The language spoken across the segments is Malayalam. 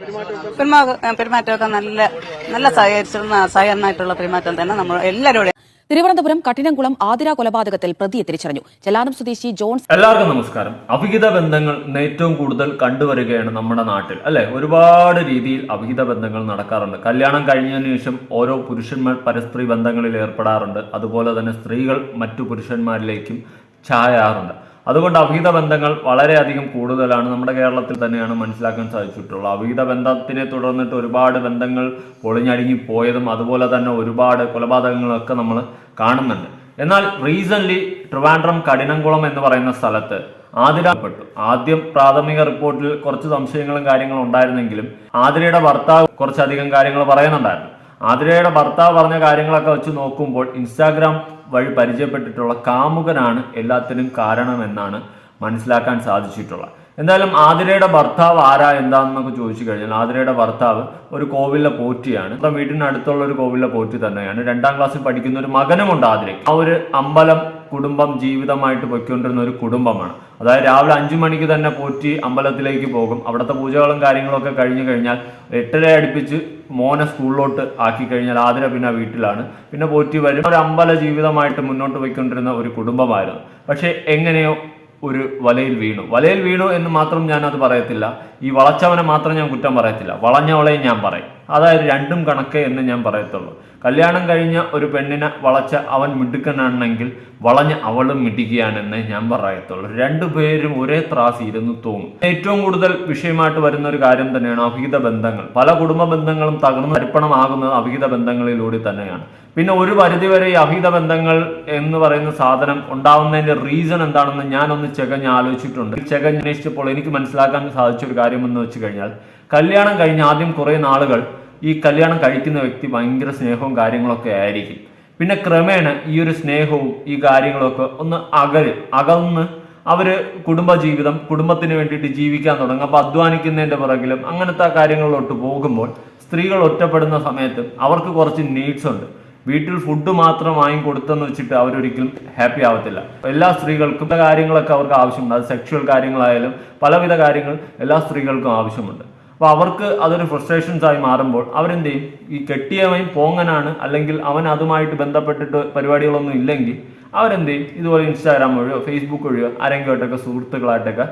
പെരുമാ- പെരുമാറ്റമൊക്കെ നല്ല നല്ല സഹകരിച്ചിരുന്ന സഹകരണമായിട്ടുള്ള പെരുമാറ്റം തന്നെ നമ്മൾ എല്ലാവരോടും തിരുവനന്തപുരം കഠിനംകുളം ആതിര കൊലപാതകത്തിൽ പ്രതിയെ തിരിച്ചറിഞ്ഞു. ചെല്ലാനം സ്വദേശി ജോൺസ് എല്ലാവർക്കും നമസ്കാരം. അവിഹിത ബന്ധങ്ങൾ ഏറ്റവും കൂടുതൽ കണ്ടുവരികയാണ് നമ്മുടെ നാട്ടിൽ. അല്ലെ? ഒരുപാട് രീതിയിൽ അവിഹിത ബന്ധങ്ങൾ നടക്കാറുണ്ട്. കല്യാണം കഴിഞ്ഞതിന് ശേഷം ഓരോ പുരുഷന്മാർ പരസ്ത്രീ ബന്ധങ്ങളിൽ ഏർപ്പെടാറുണ്ട്. അതുപോലെ തന്നെ സ്ത്രീകൾ മറ്റു പുരുഷന്മാരിലേക്കും ചായാറുണ്ട്. അതുകൊണ്ട് അവിഹിത ബന്ധങ്ങൾ വളരെയധികം കൂടുതലാണ്. നമ്മുടെ കേരളത്തിൽ തന്നെയാണ് മനസ്സിലാക്കാൻ സാധിച്ചിട്ടുള്ളത്. അവിഹിത ബന്ധത്തിനെ തുടർന്നിട്ട് ഒരുപാട് ബന്ധങ്ങൾ പൊളിഞ്ഞടുങ്ങി പോയതും അതുപോലെ തന്നെ ഒരുപാട് കൊലപാതകങ്ങളൊക്കെ നമ്മൾ കാണുന്നുണ്ട്. എന്നാൽ റീസെന്റ് ട്രിവാൻഡ്രം കഠിനംകുളം എന്ന് പറയുന്ന സ്ഥലത്ത് ആതിരപ്പെട്ടു. ആദ്യം പ്രാഥമിക റിപ്പോർട്ടിൽ കുറച്ച് സംശയങ്ങളും കാര്യങ്ങളും ഉണ്ടായിരുന്നെങ്കിലും ആതിരയുടെ ഭർത്താവ് കുറച്ചധികം കാര്യങ്ങൾ പറയുന്നുണ്ടായിരുന്നു. ആതിരയുടെ ഭർത്താവ് പറഞ്ഞ കാര്യങ്ങളൊക്കെ വെച്ച് നോക്കുമ്പോൾ ഇൻസ്റ്റാഗ്രാം വഴി പരിചയപ്പെട്ടിട്ടുള്ള കാമുകനാണ് എല്ലാത്തിനും കാരണമെന്നാണ് മനസ്സിലാക്കാൻ സാധിച്ചിട്ടുള്ളത്. എന്തായാലും ആതിരയുടെ ഭർത്താവ് ആരാ എന്താണെന്നൊക്കെ ചോദിച്ചു കഴിഞ്ഞാൽ ആതിരയുടെ ഭർത്താവ് ഒരു കോവിലെ പോറ്റിയാണ്. സ്വന്തം വീടിനടുത്തുള്ള ഒരു കോവിലെ പോറ്റി തന്നെയാണ്. രണ്ടാം ക്ലാസ്സിൽ പഠിക്കുന്ന ഒരു മകനുമുണ്ട് ആതിരയ്ക്ക്. ആ ഒരു അമ്പലം കുടുംബം ജീവിതമായിട്ട് പൊയ്ക്കൊണ്ടിരുന്ന ഒരു കുടുംബമാണ്. അതായത് രാവിലെ അഞ്ചു മണിക്ക് തന്നെ പോറ്റി അമ്പലത്തിലേക്ക് പോകും. അവിടുത്തെ പൂജകളും കാര്യങ്ങളൊക്കെ കഴിഞ്ഞു കഴിഞ്ഞാൽ എട്ടര അടുപ്പിച്ച് മോനെ സ്കൂളിലോട്ട് ആക്കി കഴിഞ്ഞാൽ ആതിര പിന്നെ വീട്ടിലാണ്. പിന്നെ പോറ്റി വരും. ഒരു അമ്പല ജീവിതമായിട്ട് മുന്നോട്ട് പോയിക്കൊണ്ടിരുന്ന ഒരു കുടുംബമായിരുന്നു. പക്ഷേ എങ്ങനെയോ ഒരു വലയിൽ വീണു. വലയിൽ വീണു എന്ന് മാത്രം ഞാൻ അത് പറയത്തില്ല. ഈ വളച്ചവനെ മാത്രം ഞാൻ കുറ്റം പറയത്തില്ല. വളഞ്ഞവളെയും ഞാൻ പറയും. അതായത് രണ്ടും കണക്ക് എന്ന് ഞാൻ പറയത്തുള്ളൂ. കല്യാണം കഴിഞ്ഞ ഒരു പെണ്ണിനെ വളച്ച അവൻ മിടുക്കനാണെങ്കിൽ വളഞ്ഞ അവളും മിടിക്കുകയാണെന്ന് ഞാൻ പറയത്തുള്ളൂ. രണ്ടുപേരും ഒരേ ത്രാസ് ഇരുന്ന് തോന്നും. ഏറ്റവും കൂടുതൽ വിഷയമായിട്ട് വരുന്ന ഒരു കാര്യം തന്നെയാണ് അവിഹിത ബന്ധങ്ങൾ. പല കുടുംബ ബന്ധങ്ങളും തകർന്ന് തരിപ്പണമാകുന്നത് അവിഹിത ബന്ധങ്ങളിലൂടെ തന്നെയാണ്. പിന്നെ ഒരു പരിധിവരെ ഈ അഭിഹിത ബന്ധങ്ങൾ എന്ന് പറയുന്ന സാധനം ഉണ്ടാവുന്നതിന്റെ റീസൺ എന്താണെന്ന് ഞാനൊന്ന് ചെകഞ്ഞ് ആലോചിച്ചിട്ടുണ്ട് ചെകഞ്ഞ് അന്വേഷിച്ചപ്പോൾ എനിക്ക് മനസ്സിലാക്കാൻ സാധിച്ച ഒരു കാര്യം എന്ന് വെച്ച് കഴിഞ്ഞാൽ കല്യാണം കഴിഞ്ഞ ആദ്യം കുറേ നാളുകൾ ഈ കല്യാണം കഴിക്കുന്ന വ്യക്തി ഭയങ്കര സ്നേഹവും കാര്യങ്ങളൊക്കെ ആയിരിക്കും. പിന്നെ ക്രമേണ ഈ ഒരു സ്നേഹവും ഈ കാര്യങ്ങളൊക്കെ ഒന്ന് അകൽ അകന്ന് അവർ കുടുംബജീവിതം കുടുംബത്തിന് വേണ്ടിയിട്ട് ജീവിക്കാൻ തുടങ്ങും. അപ്പോൾ അധ്വാനിക്കുന്നതിന്റെ പുറകിലും അങ്ങനത്തെ കാര്യങ്ങളിലോട്ട് പോകുമ്പോൾ സ്ത്രീകൾ ഒറ്റപ്പെടുന്ന സമയത്ത് അവർക്ക് കുറച്ച് നീഡ്സ് ഉണ്ട്. വീട്ടിൽ ഫുഡ് മാത്രം വാങ്ങി കൊടുത്തെന്ന് വെച്ചിട്ട് അവരൊരിക്കലും ഹാപ്പി ആവത്തില്ല. എല്ലാ സ്ത്രീകൾക്കും കാര്യങ്ങളൊക്കെ അവർക്ക് ആവശ്യമുണ്ട്. അത് സെക്ഷുവൽ കാര്യങ്ങളായാലും പലവിധ കാര്യങ്ങൾ എല്ലാ സ്ത്രീകൾക്കും ആവശ്യമുണ്ട്. അപ്പോൾ അവർക്ക് അതൊരു ഫ്രസ്ട്രേഷൻസ് ആയി മാറുമ്പോൾ അവരെന്ത് ചെയ്യും ഈ കെട്ടിയവൻ പോങ്ങനാണ് അല്ലെങ്കിൽ അവൻ അതുമായിട്ട് ബന്ധപ്പെട്ടിട്ട് പരിപാടികളൊന്നും ഇല്ലെങ്കിൽ അവരെന്ത് ചെയ്യും ഇതുപോലെ ഇൻസ്റ്റാഗ്രാം വഴിയോ ഫേസ്ബുക്ക് വഴിയോ ആരെങ്കിലുമായിട്ടൊക്കെ സുഹൃത്തുക്കളായിട്ടൊക്കെ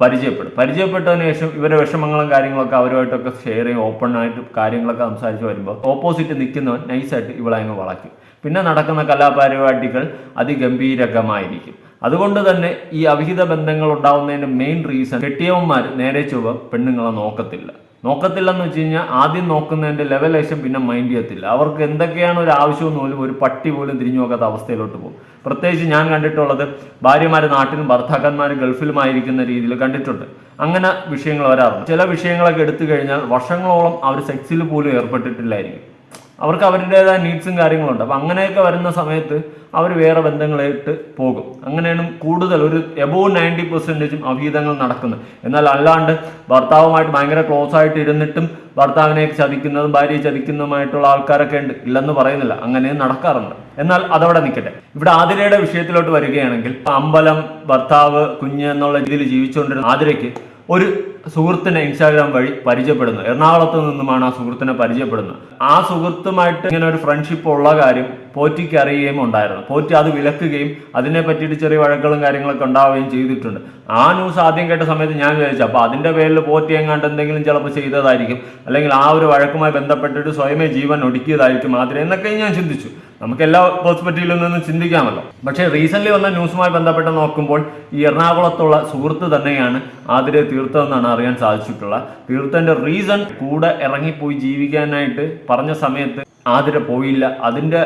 പരിചയപ്പെടും. പരിചയപ്പെട്ടതിന് ശേഷം ഇവരുടെ വിഷമങ്ങളും കാര്യങ്ങളൊക്കെ അവരുമായിട്ടൊക്കെ ഷെയർ ചെയ്യും ഓപ്പൺ ആയിട്ട് കാര്യങ്ങളൊക്കെ സംസാരിച്ച് വരുമ്പോൾ ഓപ്പോസിറ്റ് നിൽക്കുന്നവൻ നൈസായിട്ട് ഇവളെ അങ്ങ് വളയ്ക്കും. പിന്നെ നടക്കുന്ന കലാപരിപാടികൾ അതിഗംഭീരകമായിരിക്കും. അതുകൊണ്ട് തന്നെ ഈ അവിഹിത ബന്ധങ്ങൾ ഉണ്ടാവുന്നതിന്റെ മെയിൻ റീസൺ കെട്ടിയവന്മാർ നേരെ ചൊവ്വ പെണ്ണുങ്ങളെ നോക്കത്തില്ല. നോക്കത്തില്ലെന്ന് വെച്ച് കഴിഞ്ഞാൽ ആദ്യം നോക്കുന്നതിന്റെ ലെവലേഷൻ പിന്നെ മൈൻഡ് ചെയ്യത്തില്ല. അവർക്ക് എന്തൊക്കെയാണ് ഒരു ആവശ്യമെന്ന് പോലും ഒരു പട്ടി പോലും തിരിഞ്ഞു നോക്കാത്ത അവസ്ഥയിലോട്ട് പോകും. പ്രത്യേകിച്ച് ഞാൻ കണ്ടിട്ടുള്ളത് ഭാര്യമാര് നാട്ടിലും ഭർത്താക്കന്മാർ ഗൾഫിലുമായിരിക്കുന്ന രീതിയിൽ കണ്ടിട്ടുണ്ട്. അങ്ങനെ വിഷയങ്ങൾ വരാറുണ്ട്. ചില വിഷയങ്ങളൊക്കെ എടുത്തു കഴിഞ്ഞാൽ വർഷങ്ങളോളം അവർ സെക്സിൽ പോലും ഏർപ്പെട്ടിട്ടില്ലായിരിക്കും. അവർക്ക് അവരുടേതായ നീഡ്സും കാര്യങ്ങളുണ്ട്. അപ്പം അങ്ങനെയൊക്കെ വരുന്ന സമയത്ത് അവർ വേറെ ബന്ധങ്ങളായിട്ട് പോകും. അങ്ങനെയാണ് കൂടുതൽ ഒരു എബോവ് നയന്റി പെർസെന്റേജും അഭീതങ്ങൾ നടക്കുന്നത്. എന്നാൽ അല്ലാണ്ട് ഭർത്താവുമായിട്ട് ഭയങ്കര ക്ലോസ് ആയിട്ട് ഇരുന്നിട്ടും ഭർത്താവിനെ ചതിക്കുന്നതും ഭാര്യയെ ചതിക്കുന്നതുമായിട്ടുള്ള ആൾക്കാരൊക്കെ ഉണ്ട്. ഇല്ലെന്ന് പറയുന്നില്ല. അങ്ങനെ നടക്കാറുണ്ട്. എന്നാൽ അതവിടെ നിൽക്കട്ടെ. ഇവിടെ ആതിരയുടെ വിഷയത്തിലോട്ട് വരികയാണെങ്കിൽ അമ്പലം ഭർത്താവ് കുഞ്ഞ് എന്നുള്ള രീതിയിൽ ജീവിച്ചുകൊണ്ടിരുന്ന ആതിരയ്ക്ക് ഒരു സുഹൃത്തിനെ ഇൻസ്റ്റാഗ്രാം വഴി പരിചയപ്പെടുന്നു എറണാകുളത്ത് നിന്നുമാണ് ആ സുഹൃത്തിനെ പരിചയപ്പെടുന്നത്. ആ സുഹൃത്തുമായിട്ട് ഇങ്ങനെ ഒരു ഫ്രണ്ട്ഷിപ്പ് ഉള്ള കാര്യം പോറ്റിക്ക് അറിയുകയും ഉണ്ടായിരുന്നു. പോറ്റി അത് വിലക്കുകയും അതിനെ പറ്റിയിട്ട് ചെറിയ വഴക്കുകളും കാര്യങ്ങളൊക്കെ ഉണ്ടാവുകയും ചെയ്തിട്ടുണ്ട്. ആ ന്യൂസ് ആദ്യം കേട്ട സമയത്ത് ഞാൻ വിചാരിച്ചു അപ്പോൾ അതിന്റെ പേരിൽ പോറ്റി എങ്ങാണ്ട് എന്തെങ്കിലും ചിലപ്പോൾ ചെയ്തതായിരിക്കും. അല്ലെങ്കിൽ ആ ഒരു വഴക്കുമായി ബന്ധപ്പെട്ടിട്ട് സ്വയമേ ജീവൻ ഒടുക്കിയതായിരിക്കും. മാത്രമേ എന്നൊക്കെ ഞാൻ ചിന്തിച്ചു. നമുക്ക് എല്ലാ പേഴ്സ്പെക്റ്റീവിലും നിന്ന് ചിന്തിക്കാമല്ലോ. പക്ഷേ റീസെന്റ് വന്ന ന്യൂസുമായി ബന്ധപ്പെട്ട് നോക്കുമ്പോൾ ഈ എറണാകുളത്തുള്ള സുഹൃത്ത് തന്നെയാണ് ആതിരെ തീർത്തതെന്നാണ് അറിയാൻ സാധിച്ചിട്ടുള്ള തീർത്ഥന്റെ റീസൺ കൂടെ ഇറങ്ങിപ്പോയി ജീവിക്കാനായിട്ട് പറഞ്ഞ സമയത്ത് ആതിര പോയില്ല. അതിന്റെ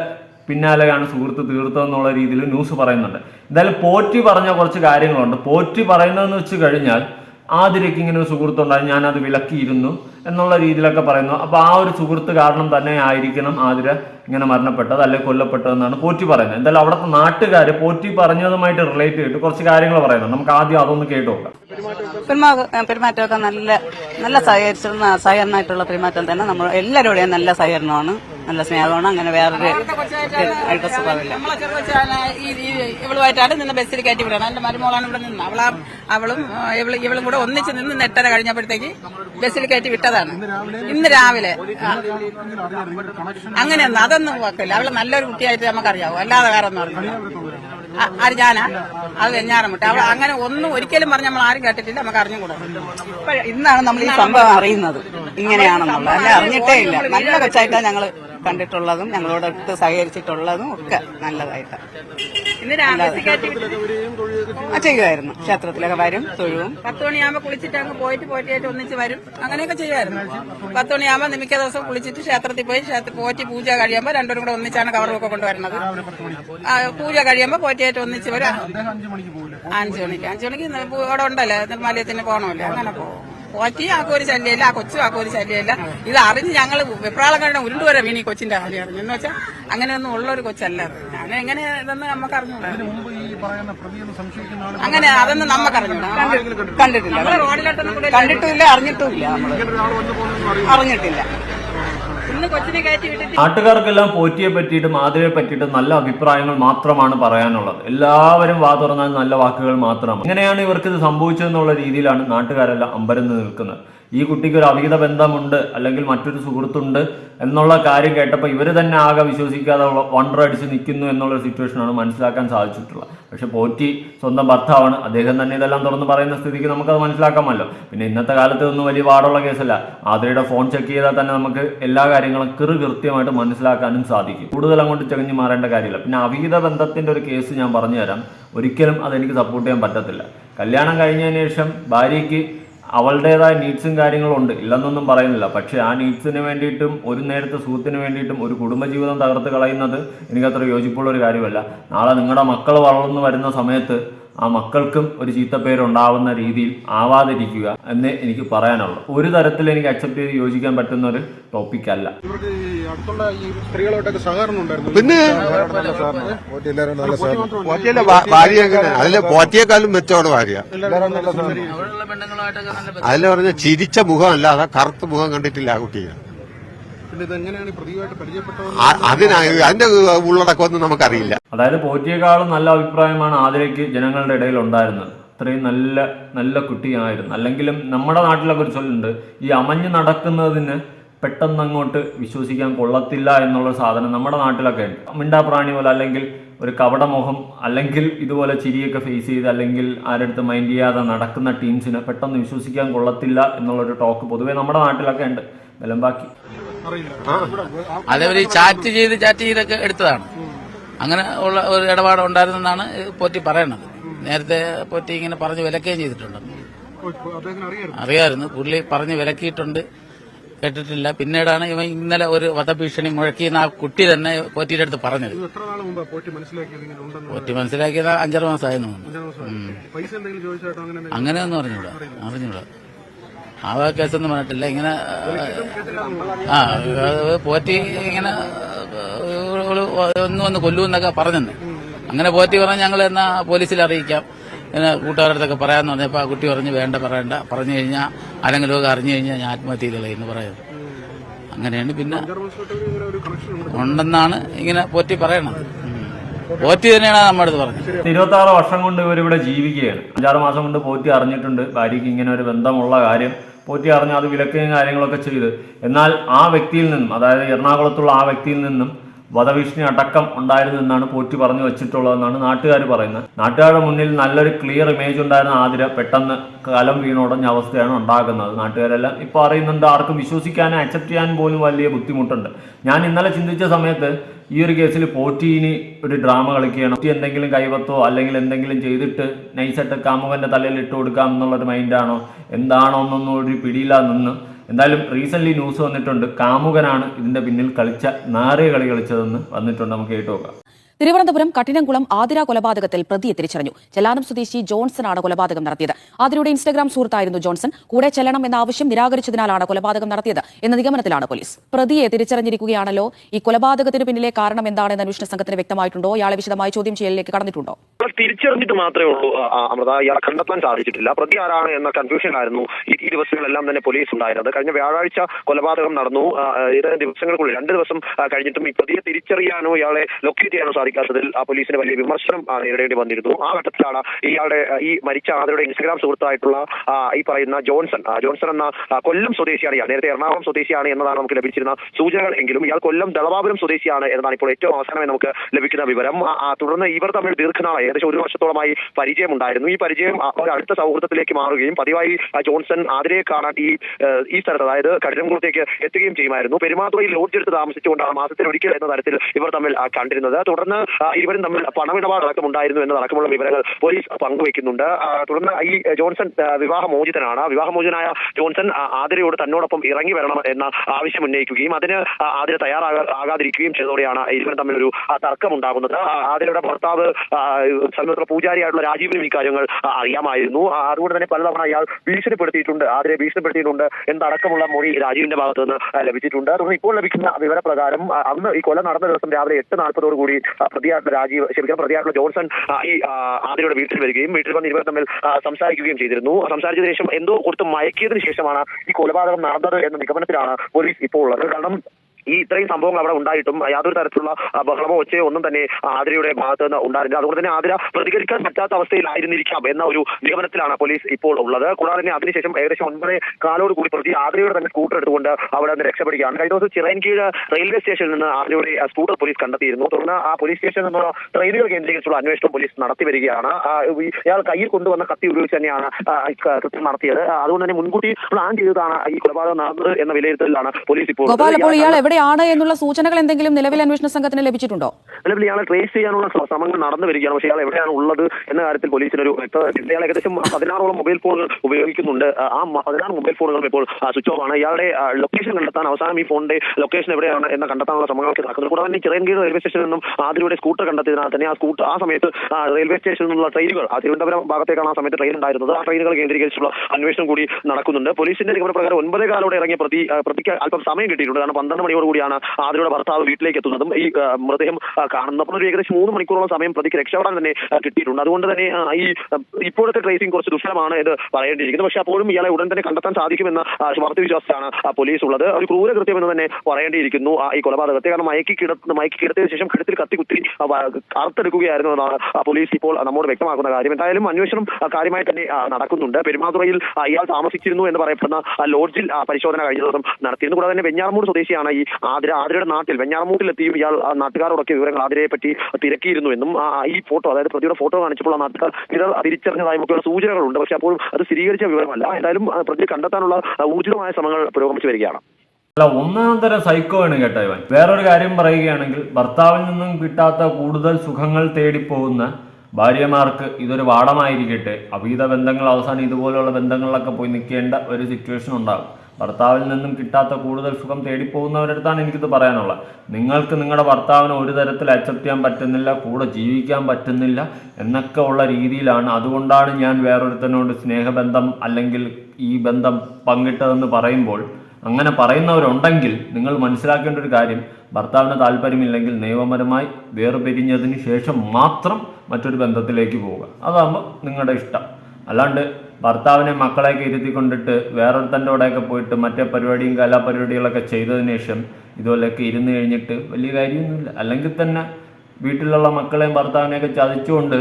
പിന്നാലെയാണ് സുഹൃത്ത് തീർത്തതെന്നുള്ള രീതിയിൽ ന്യൂസ് പറയുന്നുണ്ട്. എന്തായാലും പോറ്റി പറഞ്ഞ കുറച്ച് കാര്യങ്ങളുണ്ട്. പോറ്റി പറയുന്നതെന്ന് വെച്ച് കഴിഞ്ഞാൽ ആതിരയ്ക്ക് ഇങ്ങനെ ഒരു സുഹൃത്തുണ്ടായി ഞാനത് വിലക്കിയിരുന്നു എന്നുള്ള രീതിയിലൊക്കെ പറയുന്നു. അപ്പോൾ ആ ഒരു സുഹൃത്ത് കാരണം തന്നെ ആയിരിക്കണം ആതിര ഇങ്ങനെ മരണപ്പെട്ടത് അല്ലെങ്കിൽ കൊല്ലപ്പെട്ടതെന്നാണ് പോറ്റി പറയുന്നത്. എന്തായാലും അവിടുത്തെ നാട്ടുകാർ പോറ്റി പറഞ്ഞതുമായിട്ട് റിലേറ്റ് ചെയ്തിട്ട് കുറച്ച് കാര്യങ്ങൾ പറയുന്നുണ്ട്. നമുക്ക് ആദ്യം അതൊന്ന് കേട്ടു പെരുമാറ്റമൊക്കെ നല്ല നല്ല സഹകരിച്ചിരുന്ന സഹകരണമായിട്ടുള്ള പെരുമാറ്റം തന്നെ നമ്മൾ എല്ലാവരുടെയും നല്ല സഹകരണമാണ്. നല്ല സ്നേഹമാണ്. അങ്ങനെ വേറൊരു ആയിട്ട് സ്വഭാവമില്ല ഇവളുമായിട്ടാണ് നിന്ന് ബസ്സിൽ കയറ്റി വിടണം. എന്റെ മരുമോളാണ് ഇവിടെ നിന്ന്. അവളാ അവളും ഇവൾ ഇവളും കൂടെ ഒന്നിച്ച് നിന്ന് നെട്ടര കഴിഞ്ഞപ്പോഴത്തേക്ക് ബസ്സിൽ കയറ്റി വിട്ടതാണ്. ഇന്ന് രാവിലെ. അങ്ങനെയൊന്നും അതൊന്നും കുഴപ്പമില്ല അവൾ നല്ലൊരു കുട്ടിയായിട്ട് നമുക്കറിയാവോ. അല്ലാതെ വേറെ ഒന്നും അറിയില്ല ആര് ഞാനാ അത് വെഞ്ഞാറമുട്ട അവൾ അങ്ങനെ ഒന്നും ഒരിക്കലും പറഞ്ഞ് നമ്മൾ ആരും കേട്ടിട്ടില്ല. നമുക്ക് അറിഞ്ഞുകൂടാ. ഇന്നാണ് നമ്മൾ ഈ സംഭവം അറിയുന്നത്. ഇങ്ങനെയാണെന്നുള്ളത് അല്ലെ അറിഞ്ഞിട്ടേ ഇല്ല നല്ല കൊച്ചായിട്ടാണ് ഞങ്ങൾ കണ്ടിട്ടുള്ളതും ഞങ്ങളോടൊത്ത് സഹകരിച്ചിട്ടുള്ളതും ഒക്കെ നല്ലതായിട്ടാണ് ചെയ്യുമായിരുന്നു. ക്ഷേത്രത്തിലൊക്കെ വരും തൊഴുവും. പത്ത് മണിയാകുമ്പോ കുളിച്ചിട്ട് അങ്ങ് പോയിട്ട് പോറ്റിയായിട്ട് ഒന്നിച്ച് വരും. അങ്ങനെയൊക്കെ ചെയ്യുമായിരുന്നു. പത്ത് മണിയാകുമ്പോ നിമിക്ക ദിവസം കുളിച്ചിട്ട് ക്ഷേത്രത്തിൽ പോയി പോറ്റി പൂജ കഴിയുമ്പോൾ രണ്ടുപേരും കൂടെ ഒന്നിച്ചാണ് കവറൊക്കെ കൊണ്ടുവരുന്നത്. പൂജ കഴിയുമ്പോൾ പോറ്റിയായിട്ട് ഒന്നിച്ച് വരാം. അഞ്ചു മണിക്ക് അഞ്ചു മണിക്ക് ഇവിടെ ഉണ്ടല്ലോ. നിർമ്മാലയത്തിന് പോകണമല്ലേ അങ്ങനെ പോകും പോറ്റി ആക്കും ഒരു ശല്യമില്ല. ആ കൊച്ചു ആക്കും ഒരു ശല്യമില്ല. ഇത് അറിഞ്ഞ് ഞങ്ങൾ വെപ്രാളം കഴിഞ്ഞ ഉരുണ്ടുവരെ വീണി കൊച്ചിന്റെ കാര്യം അറിഞ്ഞു. എന്ന് വെച്ചാൽ അങ്ങനെയൊന്നും ഉള്ള ഒരു കൊച്ചല്ല അങ്ങനെ എങ്ങനെ ഇതെന്ന് നമുക്ക് അറിഞ്ഞൂടാ. അങ്ങനെ അതൊന്നും നമുക്ക് അറിഞ്ഞൂടാ. കണ്ടിട്ടില്ല. റോഡിലോട്ടൊന്നും കണ്ടിട്ടില്ല. അറിഞ്ഞിട്ടില്ല അറിഞ്ഞിട്ടുമില്ല അറിഞ്ഞിട്ടില്ല ഇന്ന് കൊച്ചിനെ കയറ്റി വിട്ടിട്ട് നാട്ടുകാർക്കെല്ലാം പോറ്റിയെ പറ്റിയിട്ടും ആതിരയെ പറ്റിയിട്ടും നല്ല അഭിപ്രായങ്ങൾ മാത്രമാണ് പറയാനുള്ളത്. എല്ലാവരും വാ തുറന്നാൽ നല്ല വാക്കുകൾ മാത്രമാണ് എങ്ങനെയാണ് ഇവർക്ക് ഇത് സംഭവിച്ചതെന്നുള്ള രീതിയിലാണ് നാട്ടുകാരെല്ലാം അമ്പരന്ന് നിൽക്കുന്നത്. ഈ കുട്ടിക്ക് ഒരു അവിഹിത ബന്ധമുണ്ട് അല്ലെങ്കിൽ മറ്റൊരു സുഹൃത്തുണ്ട് എന്നുള്ള കാര്യം കേട്ടപ്പോൾ ഇവർ തന്നെ ആകെ വിശ്വസിക്കാതെ വണ്ടർ അടിച്ച് നിൽക്കുന്നു എന്നുള്ള സിറ്റുവേഷനാണ് മനസ്സിലാക്കാൻ സാധിച്ചിട്ടുള്ളത്. പക്ഷെ പോറ്റി സ്വന്തം ഭർത്താവാണ് അദ്ദേഹം തന്നെ ഇതെല്ലാം തുറന്ന് പറയുന്ന സ്ഥിതിക്ക് നമുക്കത് മനസ്സിലാക്കാമല്ലോ. പിന്നെ ഇന്നത്തെ കാലത്ത് ഒന്നും വലിയ പാടുള്ള കേസല്ല. ആതിരയുടെ ഫോൺ ചെക്ക് ചെയ്താൽ തന്നെ നമുക്ക് എല്ലാ കാര്യങ്ങളും കൃ കൃത്യമായിട്ട് മനസ്സിലാക്കാനും സാധിക്കും. കൂടുതൽ അങ്ങോട്ട് ചെകഞ്ഞു മാറേണ്ട കാര്യമില്ല. പിന്നെ അവിഹിത ബന്ധത്തിന്റെ ഒരു കേസ് ഞാൻ പറഞ്ഞുതരാം. ഒരിക്കലും അതെനിക്ക് സപ്പോർട്ട് ചെയ്യാൻ പറ്റത്തില്ല. കല്യാണം കഴിഞ്ഞതിന് ശേഷം ഭാര്യയ്ക്ക് അവളുടേതായ നീഡ്സും കാര്യങ്ങളും ഉണ്ട് ഇല്ലെന്നൊന്നും പറയുന്നില്ല. പക്ഷേ ആ നീഡ്സിന് വേണ്ടിയിട്ടും ഒരു നേരത്തെ സുഹൃത്തിന് വേണ്ടിയിട്ടും ഒരു കുടുംബജീവിതം തകർത്ത് കളയുന്നത് എനിക്കത്ര യോജിപ്പുള്ള ഒരു കാര്യമല്ല. നാളെ നിങ്ങളുടെ മക്കൾ വളർന്നു വരുന്ന സമയത്ത് ആ മക്കൾക്കും ഒരു ചീത്തപ്പേരുണ്ടാവുന്ന രീതിയിൽ ആവാതിരിക്കുക എന്ന് എനിക്ക് പറയാനുള്ളൂ. ഒരു തരത്തിൽ എനിക്ക് അക്സെപ്റ്റ് ചെയ്ത് യോജിക്കാൻ പറ്റുന്ന ഒരു ടോപ്പിക് അല്ല. ഇവർക്ക് ഈ അടുത്തുള്ള ഈ സ്ത്രീകളോട്ടൊക്കെ സഹകരണം ഉണ്ടായിരുന്നു. പിന്നെ പോറ്റിയല്ല ഭാര്യ എങ്ങനെ? അതിലെ പോറ്റിയേക്കാളും മെച്ചമാണ് ഭാര്യ. പറഞ്ഞ ചിരിച്ച മുഖം അല്ലാതെ കറുത്ത മുഖം കണ്ടിട്ടില്ല ആ കുട്ടിയെ. അതിനാ അതിന്റെ ഉള്ളടക്കമൊന്നും നമുക്കറിയില്ല. അതായത് പോറ്റിയേക്കാളും നല്ല അഭിപ്രായമാണ് ആതിരയ്ക്ക് ജനങ്ങളുടെ ഇടയിൽ ഉണ്ടായിരുന്നത്. അത്രയും നല്ല നല്ല കുട്ടിയായിരുന്നു. അല്ലെങ്കിലും നമ്മുടെ നാട്ടിലൊക്കെ ഒരു ചൊല്ലുണ്ട് ഈ അമഞ്ഞ് നടക്കുന്നതിന് പെട്ടെന്ന് അങ്ങോട്ട് വിശ്വസിക്കാൻ കൊള്ളത്തില്ല എന്നുള്ള സാധനം നമ്മുടെ നാട്ടിലൊക്കെ ഉണ്ട്. മിണ്ടാപ്രാണി പോലെ അല്ലെങ്കിൽ ഒരു കപടമുഖം അല്ലെങ്കിൽ ഇതുപോലെ ചിരിയൊക്കെ ഫേസ് ചെയ്ത് അല്ലെങ്കിൽ ആരെടുത്ത് മൈൻഡ് ചെയ്യാതെ നടക്കുന്ന ടീംസിനെ പെട്ടെന്ന് വിശ്വസിക്കാൻ കൊള്ളത്തില്ല എന്നുള്ളൊരു ടോക്ക് പൊതുവേ നമ്മുടെ നാട്ടിലൊക്കെ ഉണ്ട്. ബലം ബാക്കി ഈ ചാറ്റ് ചെയ്ത് ചാറ്റ് ചെയ്തൊക്കെ എടുത്തതാണ്. അങ്ങനെ ഉള്ള ഒരു ഇടപാട് ഉണ്ടായിരുന്നെന്നാണ് പോറ്റി പറയണത്. നേരത്തെ പോറ്റി ഇങ്ങനെ പറഞ്ഞ് വിലക്കുകയും ചെയ്തിട്ടുണ്ട്. അറിയാമായിരുന്നു പുള്ളി പറഞ്ഞ് വിലക്കിയിട്ടുണ്ട്. കേട്ടിട്ടില്ല. പിന്നീടാണ് ഇവ ഇന്നലെ ഒരു വധഭീഷണി മുഴക്കിയെന്ന് ആ കുട്ടി തന്നെ പോറ്റിയുടെ അടുത്ത് പറഞ്ഞത്. പോറ്റി മനസ്സിലാക്കിയത് അഞ്ചാറ് മാസമായിരുന്നു അങ്ങനെ ഒന്നും അങ്ങനെയൊന്നും അറിഞ്ഞൂടാ. അറിഞ്ഞൂടാ. ആ കേസൊന്നും പറഞ്ഞിട്ടില്ല. ഇങ്ങനെ ആ പോറ്റി ഇങ്ങനെ ഒന്ന് വന്ന് കൊല്ലൂന്നൊക്കെ പറഞ്ഞെന്ന് അങ്ങനെ പോറ്റി പറഞ്ഞാൽ ഞങ്ങൾ എന്നാ പോലീസിൽ അറിയിക്കാം. ഇങ്ങനെ കൂട്ടുകാരുടെ അടുത്തൊക്കെ പറയാന്ന് പറഞ്ഞപ്പോൾ ആ കുട്ടി പറഞ്ഞ് വേണ്ട പറയണ്ട. പറഞ്ഞു കഴിഞ്ഞാൽ ആരെങ്കിലും ഒക്കെ അറിഞ്ഞു കഴിഞ്ഞാൽ ഞാൻ ആത്മഹത്യ ചെയ്തളയെന്ന് പറയുന്നത് അങ്ങനെയാണ് പിന്നെ ഉണ്ടെന്നാണ് ഇങ്ങനെ പോറ്റി പറയണത്. പോറ്റി തന്നെയാണ് നമ്മുടെ അടുത്ത് പറഞ്ഞത്. ഇരുപത്തി ആറ് വർഷം കൊണ്ട് ഇവരിവിടെ ജീവിക്കുകയാണ്. അഞ്ചാറ് മാസം കൊണ്ട് പോറ്റി അറിഞ്ഞിട്ടുണ്ട്. ഭാര്യയ്ക്ക് ഇങ്ങനെ ഒരു ബന്ധമുള്ള കാര്യം പോറ്റി അറിഞ്ഞ് അത് വിലക്കുകയും കാര്യങ്ങളൊക്കെ ചെയ്ത്. എന്നാൽ ആ വ്യക്തിയിൽ നിന്നും അതായത് എറണാകുളത്തുള്ള ആ വ്യക്തിയിൽ നിന്നും വധഭീഷണി അടക്കം ഉണ്ടായിരുന്നു എന്നാണ് പോറ്റി പറഞ്ഞു വെച്ചിട്ടുള്ളതെന്നാണ് നാട്ടുകാർ പറയുന്നത്. നാട്ടുകാരുടെ മുന്നിൽ നല്ലൊരു ക്ലിയർ ഇമേജ് ഉണ്ടായിരുന്ന ആതിര പെട്ടെന്ന് കലം വീണോടഞ്ഞ അവസ്ഥയാണ് ഉണ്ടാകുന്നത്. നാട്ടുകാരെല്ലാം ഇപ്പോൾ അറിയുന്നുണ്ട് ആർക്കും വിശ്വസിക്കാനും അക്സെപ്റ്റ് ചെയ്യാൻ പോലും വലിയ ബുദ്ധിമുട്ടുണ്ട്. ഞാൻ ഇന്നലെ ചിന്തിച്ച സമയത്ത് ഈ ഒരു കേസിൽ പോറ്റീന് ഒരു ഡ്രാമ കളിക്കുകയാണ്. പോറ്റി എന്തെങ്കിലും കൈവത്തോ അല്ലെങ്കിൽ എന്തെങ്കിലും ചെയ്തിട്ട് നൈസായിട്ട് കാമുകന്റെ തലയിൽ ഇട്ട് കൊടുക്കാം എന്നുള്ളൊരു മൈൻഡാണോ എന്താണോ എന്നൊന്നും ഒരു പിടിയില്ലാതെ നിന്ന് എന്തായാലും റീസെന്റ് ന്യൂസ് വന്നിട്ടുണ്ട്. കാമുകനാണ് ഇതിന്റെ പിന്നിൽ കളിച്ച നാറിയ കളി കളിച്ചതെന്ന് വന്നിട്ടുണ്ട്. നമുക്ക് കേട്ടു നോക്കാം. തിരുവനന്തപുരം കഠിനംകുളം ആതിര കൊലപാതകത്തിൽ പ്രതിയെ തിരിച്ചറിഞ്ഞു. ചെല്ലാനം സ്വദേശി ജോൺസണാണ് കൊലപാതകം നടത്തിയത്. ആതിരയുടെ ഇൻസ്റ്റഗ്രാം സുഹൃത്തായിരുന്നു ജോൺസൺ. കൂടെ ചെല്ലണം എന്ന ആവശ്യം നിരാകരിച്ചതിനാലാണ് കൊലപാതകം നടത്തിയത് എന്ന നിഗമനത്തിലാണ് പോലീസ്. പ്രതിയെ തിരിച്ചറിഞ്ഞിരിക്കുകയാണല്ലോ. ഈ കൊലപാതകത്തിന് പിന്നിലെ കാരണം എന്താണെന്ന് അന്വേഷണ സംഘത്തിന് വ്യക്തമായിട്ടുണ്ടോ? ഇയാളെ വിശദമായി ചോദ്യം ചെയ്യലിലേക്ക് കടന്നിട്ടുണ്ടോ? തിരിച്ചറിഞ്ഞിട്ട് മാത്രമേ ഉള്ളൂ. അമൃത ഇയാളെ കണ്ടെത്താൻ സാധിച്ചിട്ടില്ല. പ്രതി ആരാണ് എന്ന കൺഫ്യൂഷനായിരുന്നു ഈ ദിവസങ്ങളെല്ലാം തന്നെ പോലീസ് ഉണ്ടായിരുന്നത്. കഴിഞ്ഞ വ്യാഴാഴ്ച കൊലപാതകം നടന്നു. ഏതാനും ദിവസങ്ങൾക്കുള്ളിൽ രണ്ട് ദിവസം കഴിഞ്ഞിട്ടും ഈ പ്രതിയെ തിരിച്ചറിയാനോ ഇയാളെ ലൊക്കേറ്റ് ചെയ്യാനോ സാധിക്കാത്തതിൽ പോലീസിന് വലിയ വിമർശനം നേരിടേണ്ടി വന്നിരുന്നു. ആ ഘട്ടത്തിലാണ് ഇയാളുടെ ഈ മരിച്ച ആദരുടെ ഇൻസ്റ്റഗ്രാം സുഹൃത്തായിട്ടുള്ള ഈ പറയുന്ന ജോൺസൺ. ജോൺസൺ എന്ന കൊല്ലം സ്വദേശിയാണ് ഇയാൾ. നേരത്തെ എറണാകുളം സ്വദേശിയാണ് എന്നതാണ് നമുക്ക് ലഭിച്ചിരുന്ന സൂചനകൾ എങ്കിലും ഇയാൾ കൊല്ലം ദളവാപുരം സ്വദേശിയാണ് എന്നതാണ് ഇപ്പോൾ ഏറ്റവും അവസാനമായി നമുക്ക് ലഭിക്കുന്ന വിവരം. തുടർന്ന് ഇവർ തമ്മിൽ ദീർഘനാളായി ഏകദേശം ഒരു വർഷത്തോളമായി പരിചയമുണ്ടായിരുന്നു. ഈ പരിചയം ഒരു അടുത്ത സൗഹൃദത്തിലേക്ക് മാറുകയും പതിവായി ജോൺസൺ ആതിരയെ കാണാൻ ഈ ഈ സ്ഥലത്ത് അതായത് കഠിനംകുളത്തേക്ക് എത്തുകയും ചെയ്യുമായിരുന്നു. പെരുമാതുറയിൽ ലോഡ്ജ് എടുത്ത് താമസിച്ചുകൊണ്ടാണ് മാസത്തിൽ ഒരിക്കൽ എന്ന തരത്തിൽ ഇവർ തമ്മിൽ കണ്ടിരുന്നത്. തുടർന്ന് ഇരുവരും തമ്മിൽ പണമിടപാട് എന്ന എന്നതടക്കമുള്ള വിവരങ്ങൾ പോലീസ് പങ്കുവെക്കുന്നുണ്ട് തുടർന്ന് ഈ ജോൺസൺ വിവാഹമോചിതനാണ്. വിവാഹമോചിതനായ ജോൺസൺ ആതിരയോട് തന്നോടൊപ്പം ഇറങ്ങി വരണം എന്ന ആവശ്യം ഉന്നയിക്കുകയും അതിന് ആതിര തയ്യാറാകാതിരിക്കുകയും ചെയ്തതോടെയാണ് ഇരുവരും തമ്മിൽ ഒരു തർക്കം തർക്കമുണ്ടാകുന്നത് ആതിരയുടെ ഭർത്താവ് സമയത്തുള്ള പൂജാരിയായിട്ടുള്ള രാജീവിനും കാര്യങ്ങൾ അറിയാമായിരുന്നു. അതുകൊണ്ട് തന്നെ പലതവണ ഇയാൾ ഭീഷണിപ്പെടുത്തിയിട്ടുണ്ട്. ആതിരെ ഭീഷണിപ്പെടുത്തിയിട്ടുണ്ട് എന്നടക്കമുള്ള മൊഴി രാജീവിന്റെ ഭാഗത്തുനിന്ന് ലഭിച്ചിട്ടുണ്ട്. തുടർന്ന് ഇപ്പോൾ ലഭിക്കുന്ന വിവരപ്രകാരം അന്ന് ഈ കൊല നടന്ന ദിവസം രാവിലെ എട്ട് നാൽപ്പതോടു കൂടി ആ, പ്രതിയായിട്ടുള്ള രാജീവ് ക്ഷമിക്കണം പ്രതിയായിട്ടുള്ള ജോൺസൺ ഈ ആദ്യയുടെ വീട്ടിൽ വരികയും വീട്ടിൽ വന്ന് ഇരുവർ തമ്മിൽ സംസാരിക്കുകയും ചെയ്തിരുന്നു. സംസാരിച്ചതിന് ശേഷം എന്തോ കൊടുത്ത് മയക്കിയതിനു ശേഷമാണ് ഈ കൊലപാതകം നടന്നത് എന്ന നിഗമനത്തിലാണ് പോലീസ് ഇപ്പോൾ ഉള്ളത്. കാരണം ഈ ഇത്രയും സംഭവങ്ങൾ അവിടെ ഉണ്ടായിട്ടും യാതൊരു തരത്തിലുള്ള ബഹളമോ ഒച്ചയോ ഒന്നും തന്നെ ആതിരയുടെ ഭാഗത്ത് നിന്ന് ഉണ്ടായിരുന്നില്ല. അതുകൊണ്ട് തന്നെ ആതിര പ്രതികരിക്കാൻ പറ്റാത്ത അവസ്ഥയിലായിരുന്നിരിക്കാം എന്ന ഒരു നിഗമനത്തിലാണ് പോലീസ് ഇപ്പോൾ ഉള്ളത്. കൂടാതെ തന്നെ അതിനുശേഷം ഏകദേശം ഒൻപത് കാലോട് കൂടി പ്രതി ആതിരയുടെ തന്നെ സ്കൂട്ടർ എടുത്തുകൊണ്ട് അവിടെ നിന്ന് രക്ഷപ്പെടുകയാണ്. കഴിഞ്ഞ ദിവസം ചിറയൻകീഴ് റെയിൽവേ സ്റ്റേഷനിൽ നിന്ന് ആതിരയുടെ സ്കൂട്ടർ പോലീസ് കണ്ടെത്തിയിരുന്നു. തുടർന്ന് ആ പോലീസ് സ്റ്റേഷനിൽ നിന്നുള്ള ട്രെയിനുകൾ കേന്ദ്രീകരിച്ചുള്ള അന്വേഷണം പോലീസ് നടത്തി വരികയാണ്. ഇയാൾ കയ്യിൽ കൊണ്ടുവന്ന കത്തി ഉപയോഗിച്ച് തന്നെയാണ് കൃത്യം നടത്തിയത്. അതുകൊണ്ട് തന്നെ മുൻകൂട്ടി പ്ലാൻ ചെയ്തതാണ് ഈ കൊലപാതകം നടന്നത് എന്ന വിലയിരുത്തലിലാണ് പോലീസ് ഇപ്പോൾ ഇയാൾ എവിടെയാണ് എന്നുള്ള സൂചനകൾ എന്തെങ്കിലും നിലവിൽ അന്വേഷണ സംഘത്തിന് ലഭിച്ചിട്ടുണ്ടോ? നിലവിൽ ഇയാളെ ട്രേസ് ചെയ്യാനുള്ള ശ്രമങ്ങൾ നടന്നു വരികയാണ്. പക്ഷേ ഇയാൾ എവിടെയാണ് ഉള്ളത് എന്ന കാര്യത്തിൽ പോലീസിന് ഒരു ഇയാൾ ഏകദേശം പതിനാറോളം മൊബൈൽ ഫോണുകൾ ഉപയോഗിക്കുന്നുണ്ട്. ആ പതിനാറ് മൊബൈൽ ഫോണുകളും ഇപ്പോൾ സ്വിച്ച് ഓഫ് ആണ്. ഇയാളുടെ ലൊക്കേഷൻ കണ്ടെത്താൻ അവസാനം ഈ ഫോണിന്റെ ലൊക്കേഷൻ എവിടെയാണ് എന്ന് കണ്ടെത്താനുള്ള ശ്രമങ്ങളൊക്കെ നടക്കുന്നത് കൂടാതെ തന്നെ ചിറയൻകീഴ് റെയിൽവേ സ്റ്റേഷനിൽ നിന്നും ആദ്യയുടെ സ്കൂട്ടർ കണ്ടെത്തിയതിനാൽ തന്നെ ആ സ്കൂട്ടർ ആ സമയത്ത് റെയിൽവേ സ്റ്റേഷനിൽ നിന്നുള്ള ട്രെയിനുകൾ ആ തിരുവനന്തപുരം ഭാഗത്തേക്കാണ് ആ സമയത്ത് ട്രെയിൻ ഉണ്ടായിരുന്നത്. ആ ട്രെയിനുകൾ കേന്ദ്രീകരിച്ചുള്ള അന്വേഷണം കൂടി നടക്കുന്നുണ്ട്. പോലീസിന്റെ നിഗമന പ്രകാരം ഒൻപതേ കാലോടെ ഇറങ്ങിയ പ്രതി പ്രതിക്ക് അല്പം സമയം കിട്ടിയിട്ടുണ്ട്. കാരണം പന്ത്രണ്ട് മണിയോട് കൂടിയാണ് ആതിരയുടെ ഭർത്താവ് വീട്ടിലേക്ക് എത്തുന്നതും ഈ മൃതദേഹം കാണുന്നപ്പോൾ ഒരു ഏകദേശം മൂന്ന് മണിക്കൂറോളം സമയം പ്രതിക്ക് രക്ഷപ്പെടാൻ തന്നെ കിട്ടിയിട്ടുണ്ട്. അതുകൊണ്ട് തന്നെ ഈ ഇപ്പോഴത്തെ ട്രേസിംഗ് കുറച്ച് ദുഷ്കരമാണ് എന്ന് പറയേണ്ടിയിരിക്കുന്നത് പക്ഷേ അപ്പോഴും ഇയാളെ ഉടൻ തന്നെ കണ്ടെത്താൻ സാധിക്കുമെന്ന ശുഭാപ്തി വിശ്വാസത്തിലാണ് പോലീസ് ഉള്ളത് ഒരു ക്രൂരകൃത്യം എന്ന് തന്നെ പറയേണ്ടിയിരിക്കുന്നു. ഈ കൊലപാതകത്തെ കാരണം മയക്കി കിടന്ന് മയക്കി കിടത്തിയതിനു ശേഷം കിടത്തിൽ കത്തി കുത്തി അറുത്തെടുക്കുകയായിരുന്നു എന്നാണ് പോലീസ് ഇപ്പോൾ നമ്മോട് വ്യക്തമാക്കുന്ന കാര്യം. എന്തായാലും അന്വേഷണം കാര്യമായി തന്നെ നടക്കുന്നുണ്ട്. പെരുമാതുറയിൽ ഇയാൾ താമസിച്ചിരുന്നു എന്ന് പറയപ്പെടുന്ന ലോഡ്ജിൽ പരിശോധന കഴിഞ്ഞ ദിവസം നടത്തിയിരുന്നു. കൂടാതെ തന്നെ വെഞ്ഞാറമൂട് സ്വദേശിയാണ് ഈ ആതിര ആതിരയുടെ നാട്ടിൽ വെഞ്ഞാറമൂട്ടിലെത്തിയും ഇയാൾ നാട്ടുകാരോടൊക്കെ വിവരങ്ങൾ ആതിരയെ പറ്റി തിരക്കിയിരുന്നു എന്നും ഈ ഫോട്ടോ അതായത് പ്രതിയുടെ ഫോട്ടോ കാണിച്ചപ്പോൾ ആ നാട്ടുകാർ ഇതർ തിരിച്ചറിഞ്ഞതായും ഒക്കെയുള്ള സൂചനകളുണ്ട്. പക്ഷേ അപ്പോഴും അത് സ്ഥിരീകരിച്ച വിവരമല്ല. എന്തായാലും പ്രതി പ്രതിയെ കണ്ടെത്താനുള്ള ഊർജിതമായ ശ്രമങ്ങൾ പുരോഗമിച്ചു വരികയാണ്. അല്ല ഒന്നാം തരം സൈക്കോ ആണ് കേട്ടോ ഇവൻ. വേറൊരു കാര്യം പറയുകയാണെങ്കിൽ ഭർത്താവിൽ നിന്നും കിട്ടാത്ത കൂടുതൽ സുഖങ്ങൾ തേടിപ്പോകുന്ന ഭാര്യമാർക്ക് ഇതൊരു പാഠമായിരിക്കട്ടെ അഭീത ബന്ധങ്ങൾ അവസാനം ഇതുപോലെയുള്ള ബന്ധങ്ങളിലൊക്കെ പോയി നിൽക്കേണ്ട ഒരു സിറ്റുവേഷൻ ഉണ്ടാകും. ഭർത്താവിൽ നിന്നും കിട്ടാത്ത കൂടുതൽ സുഖം തേടിപ്പോകുന്നവരടുത്താണ് എനിക്കിത് പറയാനുള്ളത്. നിങ്ങൾക്ക് നിങ്ങളുടെ ഭർത്താവിനെ ഒരു തരത്തിൽ അക്സെപ്റ്റ് ചെയ്യാൻ പറ്റുന്നില്ല കൂടെ ജീവിക്കാൻ പറ്റുന്നില്ല എന്നൊക്കെ ഉള്ള രീതിയിലാണ്. അതുകൊണ്ടാണ് ഞാൻ വേറൊരുത്തനോട് സ്നേഹബന്ധം അല്ലെങ്കിൽ ഈ ബന്ധം പങ്കിട്ടതെന്ന് പറയുമ്പോൾ അങ്ങനെ പറയുന്നവരുണ്ടെങ്കിൽ നിങ്ങൾ മനസ്സിലാക്കേണ്ട ഒരു കാര്യം ഭർത്താവിന് താല്പര്യമില്ലെങ്കിൽ നിയമപരമായി വേർപിരിഞ്ഞതിന് ശേഷം മാത്രം മറ്റൊരു ബന്ധത്തിലേക്ക് പോവുക. അതാകുമ്പോൾ നിങ്ങളുടെ ഇഷ്ടം. അല്ലാണ്ട് ഭർത്താവിനെ മക്കളെയൊക്കെ ഇരുത്തി കൊണ്ടിട്ട് വേറൊരുത്തന്റെ കൂടെയൊക്കെ പോയിട്ട് മറ്റേ പരിപാടിയും കലാപരിപാടികളൊക്കെ ചെയ്തതിന് ശേഷം ഇതുപോലെയൊക്കെ ഇരുന്ന് കഴിഞ്ഞിട്ട് വലിയ കാര്യമൊന്നുമില്ല. അല്ലെങ്കിൽ തന്നെ വീട്ടിലുള്ള മക്കളെയും ഭർത്താവിനെയൊക്കെ ചതിച്ചുകൊണ്ട്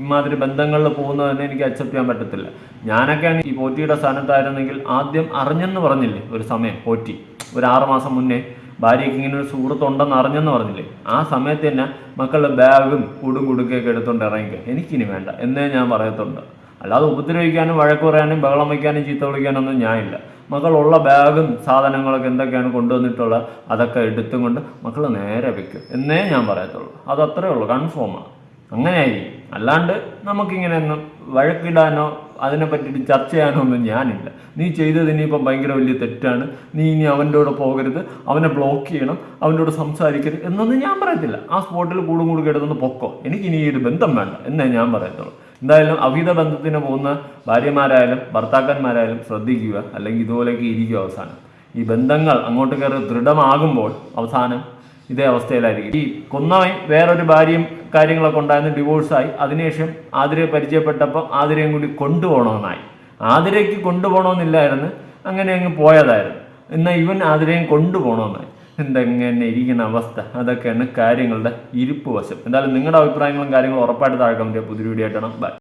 ഇമാതിരി ബന്ധങ്ങളിൽ പോകുന്നതിനെ എനിക്ക് അക്സെപ്റ്റ് ചെയ്യാൻ പറ്റത്തില്ല. ഞാനൊക്കെയാണ് ഈ പോറ്റിയുടെ സ്ഥാനത്തായിരുന്നെങ്കിൽ ആദ്യം അറിഞ്ഞെന്ന് പറഞ്ഞില്ലേ ഒരു സമയം പോറ്റി. ഒരു ആറ് മാസം മുന്നേ ഭാര്യയ്ക്ക് ഇങ്ങനെ ഒരു സുഹൃത്തുണ്ടെന്ന് അറിഞ്ഞെന്ന് പറഞ്ഞില്ലേ? ആ സമയത്ത് തന്നെ മക്കളുടെ ബാഗും കൂടും കുടുക്കൊക്കെ എടുത്തുകൊണ്ട് ഇറങ്ങിക്കുക എനിക്കിനി വേണ്ട. എന്നേ ഞാൻ പറയത്തുണ്ട് അല്ലാതെ ഉപദ്രവിക്കാനും വഴക്ക് പറയാനും ബഹളം വയ്ക്കാനും ചീത്ത വിളിക്കാനൊന്നും ഞാനില്ല. മക്കളുള്ള ബാഗും സാധനങ്ങളൊക്കെ എന്തൊക്കെയാണ് കൊണ്ടുവന്നിട്ടുള്ളത് അതൊക്കെ എടുത്തും കൊണ്ട് മക്കൾ നേരെ വെക്കും. എന്നേ ഞാൻ പറയത്തുള്ളൂ. അത് അത്രേ ഉള്ളൂ. കൺഫേമാണ് അങ്ങനെയായിരിക്കും. അല്ലാണ്ട് നമുക്കിങ്ങനെ ഒന്നും വഴക്കിടാനോ അതിനെ പറ്റിയിട്ട് ചർച്ച ചെയ്യാനോ ഒന്നും ഞാനില്ല. നീ ചെയ്തത് ഇനിയിപ്പം ഭയങ്കര വലിയ തെറ്റാണ്. നീ ഇനി അവന്റെ കൂടെ പോകരുത്. അവനെ ബ്ലോക്ക് ചെയ്യണം. അവന്റെ കൂടെ സംസാരിക്കരുത് എന്നൊന്നും ഞാൻ പറയത്തില്ല. ആ സ്പോട്ടിൽ കൂടും കൂടും കിടന്ന് പൊക്കോ. എനിക്ക് ഇനി ഈ ഒരു ബന്ധം വേണ്ട. എന്നേ ഞാൻ പറയത്തുള്ളൂ. എന്തായാലും അവിധ ബന്ധത്തിന് പോകുന്ന ഭാര്യമാരായാലും ഭർത്താക്കന്മാരായാലും ശ്രദ്ധിക്കുക അല്ലെങ്കിൽ ഇതുപോലെയൊക്കെ ഇരിക്കുക അവസാനം. ഈ ബന്ധങ്ങൾ അങ്ങോട്ട് കയറി ദൃഢമാകുമ്പോൾ അവസാനം ഇതേ അവസ്ഥയിലായിരിക്കും. ഈ കൊന്നവൻ വേറൊരു ഭാര്യയും കാര്യങ്ങളൊക്കെ ഉണ്ടായിരുന്നു ഡിവോഴ്സായി അതിനുശേഷം ആതിരയെ പരിചയപ്പെട്ടപ്പോൾ ആതിരയും കൂടി കൊണ്ടുപോകണമെന്നായി. ആതിരയ്ക്ക് കൊണ്ടുപോകണമെന്നില്ലായിരുന്നു അങ്ങനെ അങ്ങ് പോയതായിരുന്നു. എന്നാൽ ഇവൻ ആതിരയും കൊണ്ടുപോകണമെന്നായി. എന്തെങ്ങനെ ഇരിക്കുന്ന അവസ്ഥ? അതൊക്കെയാണ് കാര്യങ്ങളുടെ ഇരിപ്പ് വശം. എന്തായാലും നിങ്ങളുടെ അഭിപ്രായങ്ങളും കാര്യങ്ങളും ഉറപ്പായിട്ട് താഴെ കമന്റ് ചെയ്യുക. പുതിയ വീഡിയോ ആയിട്ടാണ് ബൈ